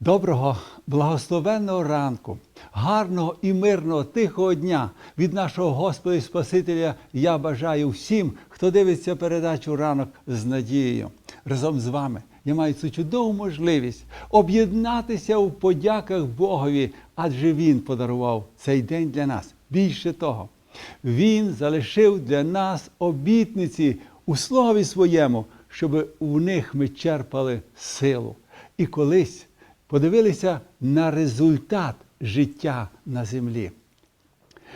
Доброго, благословенного ранку, гарного і мирного тихого дня від нашого Господа і Спасителя я бажаю всім, хто дивиться передачу ранок з надією. Разом з вами я маю цю чудову можливість об'єднатися у подяках Богові, адже Він подарував цей день для нас. Більше того, Він залишив для нас обітниці у слові своєму, щоб у них ми черпали силу. І колись подивилися на результат життя на землі.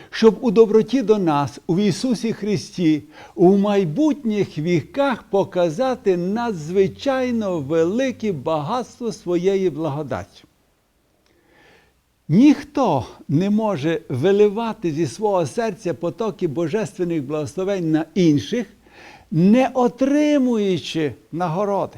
Щоб у доброті до нас, у Ісусі Христі, у майбутніх віках показати надзвичайно велике багатство своєї благодаті. Ніхто не може виливати зі свого серця потоки божественних благословень на інших, не отримуючи нагороди.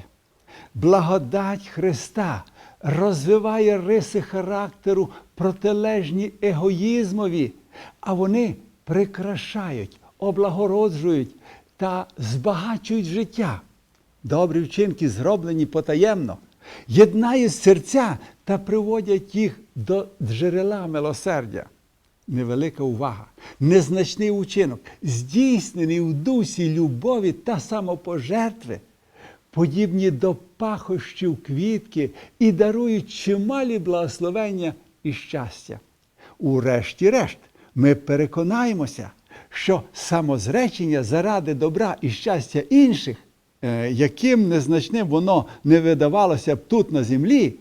Благодать Христа розвиває риси характеру, протилежні егоїзмові, а вони прикрашають, облагороджують та збагачують життя. Добрі вчинки, зроблені потаємно, єднають серця та приводять їх до джерела милосердя. Невелика увага, незначний учинок, здійснений в дусі любові та самопожертви, подібні до пахощів квітки і дарують чималі благословення і щастя. Урешті-решт, ми переконаємося, що самозречення заради добра і щастя інших, е, яким незначним воно не видавалося б тут на землі,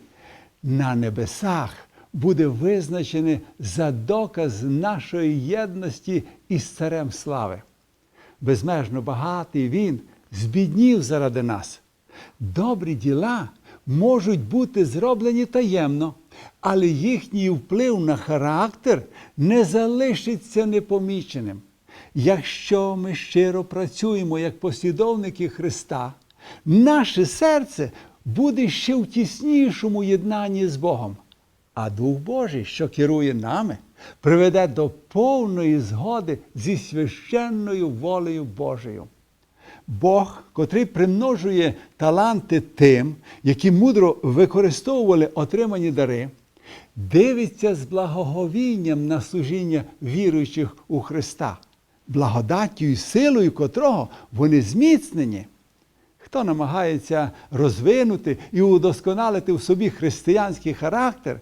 на небесах буде визначене за доказ нашої єдності із царем слави. Безмежно багатий він збіднів заради нас. Добрі діла можуть бути зроблені таємно, але їхній вплив на характер не залишиться непоміченим. Якщо ми щиро працюємо як послідовники Христа, наше серце буде ще в тіснішому єднанні з Богом, а Дух Божий, що керує нами, приведе до повної згоди зі священною волею Божою. Бог, котрий примножує таланти тим, які мудро використовували отримані дари, дивиться з благоговінням на служіння віруючих у Христа, благодаттю і силою котрого вони зміцнені. Хто намагається розвинути і удосконалити в собі християнський характер,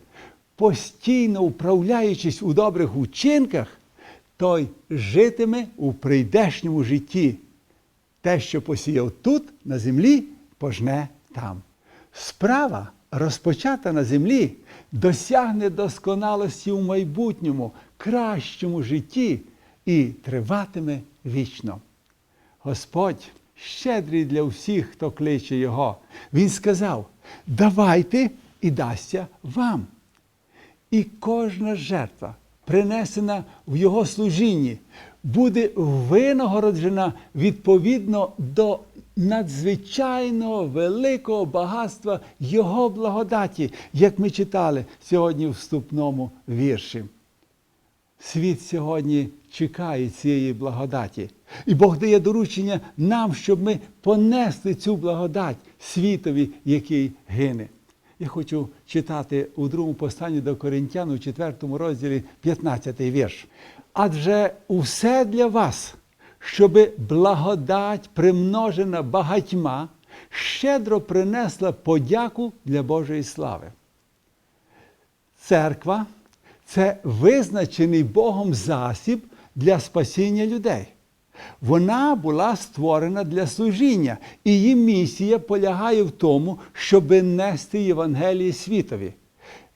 постійно управляючись у добрих учинках, той житиме у прийдешньому житті. Те, що посіяв тут, на землі, пожне там. Справа, розпочата на землі, досягне досконалості у майбутньому, кращому житті і триватиме вічно. Господь щедрий для всіх, хто кличе Його. Він сказав: давайте і дасться вам. І кожна жертва, принесена в Його служінні, буде винагороджена відповідно до надзвичайного великого багатства Його благодаті, як ми читали сьогодні в вступному вірші. Світ сьогодні чекає цієї благодаті. І Бог дає доручення нам, щоб ми понесли цю благодать світові, який гине. Я хочу читати у другому посланні до Коринтян у 4 розділі 15 вірш. Адже усе для вас, щоби благодать, примножена багатьма, щедро принесла подяку для Божої слави. Церква це визначений Богом засіб для спасіння людей. Вона була створена для служіння, і її місія полягає в тому, щоб нести Євангеліє світові.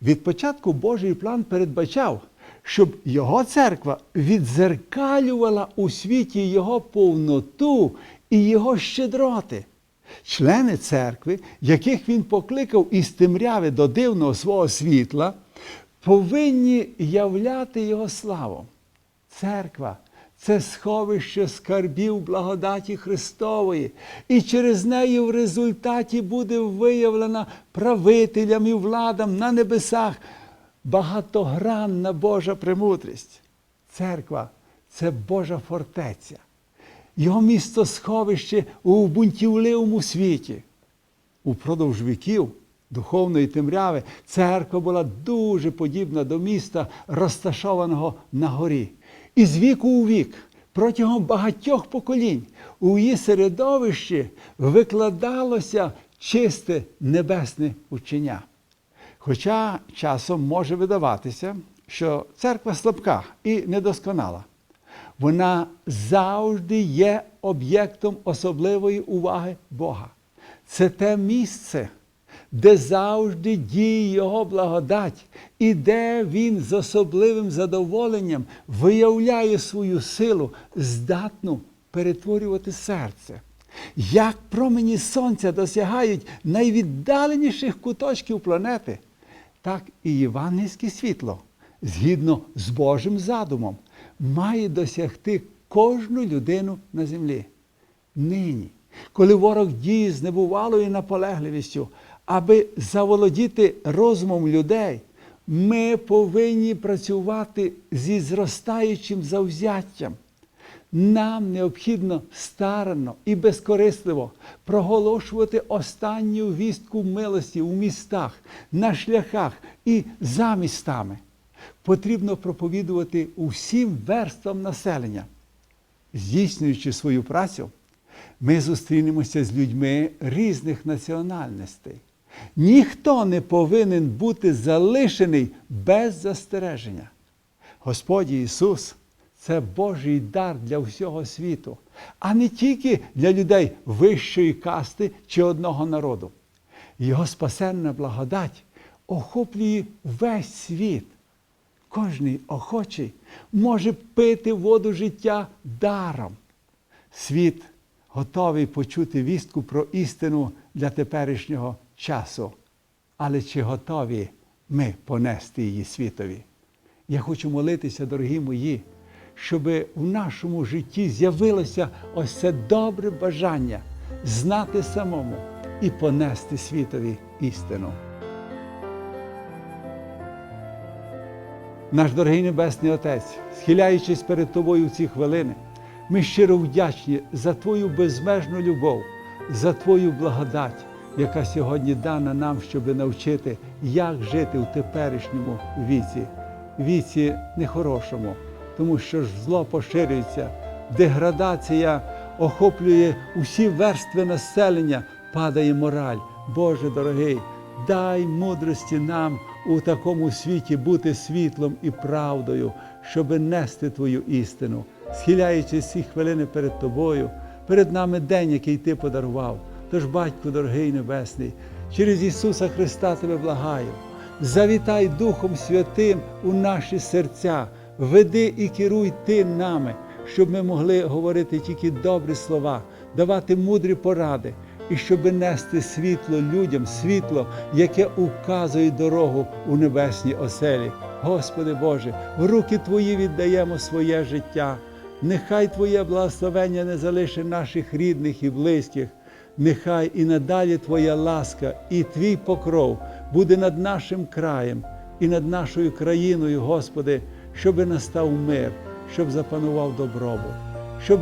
Від початку Божий план передбачав, щоб його церква відзеркалювала у світі його повноту і його щедроти. Члени церкви, яких він покликав із темряви до дивного свого світла, повинні являти його славу. Церква це сховище скарбів благодаті Христової, і через неї в результаті буде виявлена правителям і владам на небесах багатогранна Божа премудрість. Церква це Божа фортеця, його місто сховище у бунтівливому світі. Упродовж віків духовної темряви, церква була дуже подібна до міста, розташованого на горі. І з віку у вік, протягом багатьох поколінь, у її середовищі викладалося чисте небесне учення. Хоча часом може видаватися, що церква слабка і недосконала, вона завжди є об'єктом особливої уваги Бога. Це те місце, де завжди діє Його благодать, і де Він з особливим задоволенням виявляє свою силу, здатну перетворювати серце. Як промені сонця досягають найвіддаленіших куточків планети, так і євангельське світло, згідно з Божим задумом, має досягти кожну людину на землі. Нині, коли ворог діє з небувалою наполегливістю, аби заволодіти розумом людей, ми повинні працювати зі зростаючим завзяттям. Нам необхідно старанно і безкорисливо проголошувати останню вістку милості у містах, на шляхах і за містами. Потрібно проповідувати усім верствам населення. Здійснюючи свою працю, ми зустрінемося з людьми різних національностей. Ніхто не повинен бути залишений без застереження. Господь Ісус це Божий дар для всього світу, а не тільки для людей вищої касти чи одного народу. Його спасенна благодать охоплює весь світ. Кожний охочий може пити воду життя даром. Світ готовий почути вістку про істину для теперішнього часу. Але чи готові ми понести її світові? Я хочу молитися, дорогі мої, щоб в нашому житті з'явилося ось це добре бажання знати самому і понести світові істину. Наш дорогий Небесний Отець, схиляючись перед Тобою в ці хвилини, ми щиро вдячні за Твою безмежну любов, за Твою благодать, яка сьогодні дана нам, щоб навчити, як жити в теперішньому віці, віці нехорошому, тому що ж зло поширюється, деградація охоплює усі верстви населення, падає мораль. Боже дорогий, дай мудрості нам у такому світі бути світлом і правдою, щоб нести Твою істину, схиляючись ці хвилини перед Тобою, перед нами день, який Ти подарував. Тож, Батько дорогий Небесний, через Ісуса Христа Тебе благаю, завітай Духом Святим у наші серця, веди і керуй Ти нами, щоб ми могли говорити тільки добрі слова, давати мудрі поради і щоб нести світло людям, світло, яке указує дорогу у небесній оселі. Господи Боже, в руки Твої віддаємо своє життя. Нехай Твоє благословення не залишить наших рідних і близьких. Нехай і надалі Твоя ласка і Твій покров буде над нашим краєм і над нашою країною, Господи, щоби настав мир, щоб запанував добробут щоб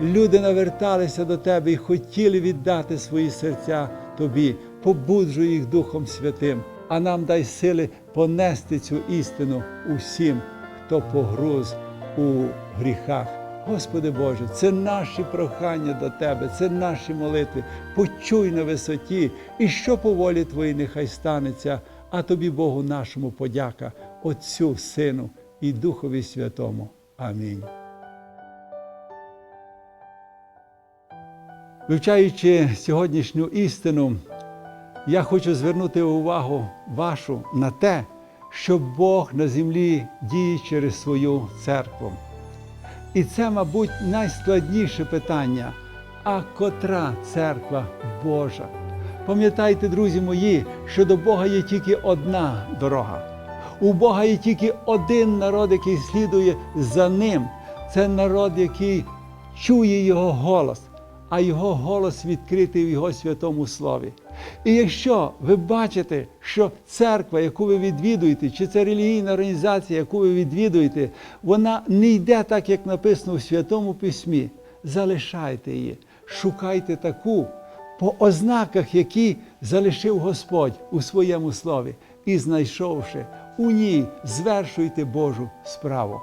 люди наверталися до Тебе і хотіли віддати свої серця Тобі, побуджуй їх Духом Святим, а нам дай сили понести цю істину усім, хто погруз у гріхах. Господи Боже, це наші прохання до Тебе, це наші молитви. Почуй на висоті, і що по волі Твоїй нехай станеться, а Тобі, Богу нашому, подяка, Отцю, Сину і Духові Святому. Амінь. Вивчаючи сьогоднішню істину, я хочу звернути увагу вашу на те, що Бог на землі діє через свою церкву. І це, мабуть, найскладніше питання. А котра церква Божа? Пам'ятайте, друзі мої, що до Бога є тільки одна дорога. У Бога є тільки один народ, який слідує за ним. Це народ, який чує Його голос а Його голос відкритий в Його святому Слові. І якщо ви бачите, що церква, яку ви відвідуєте, чи це релігійна організація, яку ви відвідуєте, вона не йде так, як написано у Святому Письмі, залишайте її, шукайте таку, по ознаках, які залишив Господь у своєму слові, і знайшовши у ній, звершуйте Божу справу.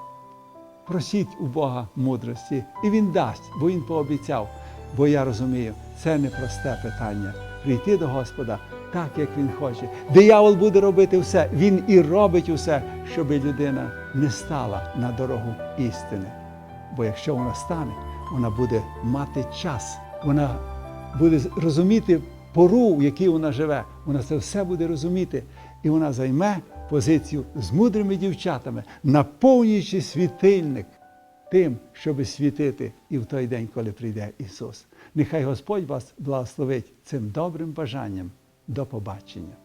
Просіть у Бога мудрості, і Він дасть, бо Він пообіцяв. Бо я розумію, це непросте питання. Прийти до Господа так, як Він хоче. Диявол буде робити все, він і робить усе, щоб людина не стала на дорогу істини. Бо якщо вона стане, вона буде мати час, вона буде розуміти пору, в якій вона живе. Вона це все буде розуміти, і вона займе позицію з мудрими дівчатами, наповнюючи світильник тим, щоб світити і в той день, коли прийде Ісус. Нехай Господь вас благословить цим добрим бажанням. До побачення.